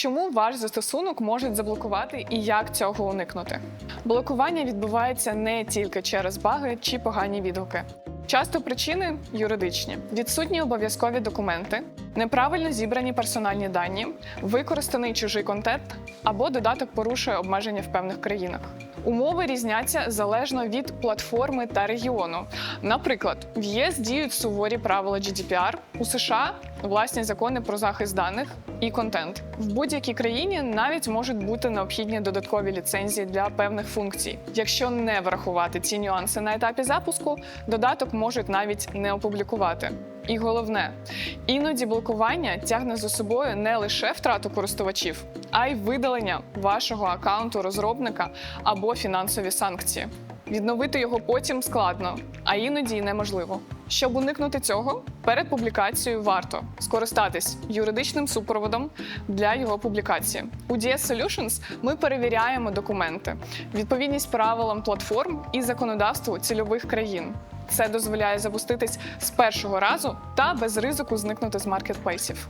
Чому ваш застосунок можуть заблокувати і як цього уникнути? Блокування відбувається не тільки через баги чи погані відгуки. Часто причини юридичні: відсутні обов'язкові документи, неправильно зібрані персональні дані, використаний чужий контент або додаток порушує обмеження в певних країнах. Умови різняться залежно від платформи та регіону. Наприклад, в ЄС діють суворі правила GDPR, у США власні закони про захист даних і контент. В будь-якій країні навіть можуть бути необхідні додаткові ліцензії для певних функцій. Якщо не врахувати ці нюанси на етапі запуску, додаток можуть навіть не опублікувати. І головне, іноді блокування тягне за собою не лише втрату користувачів, а й видалення вашого аккаунту розробника або фінансові санкції. Відновити його потім складно, а іноді й неможливо. Щоб уникнути цього, перед публікацією варто скористатись юридичним супроводом для його публікації. У DS Solutions ми перевіряємо документи, відповідність правилам платформ і законодавству цільових країн. Це дозволяє запуститись з першого разу та без ризику зникнути з маркетплейсів.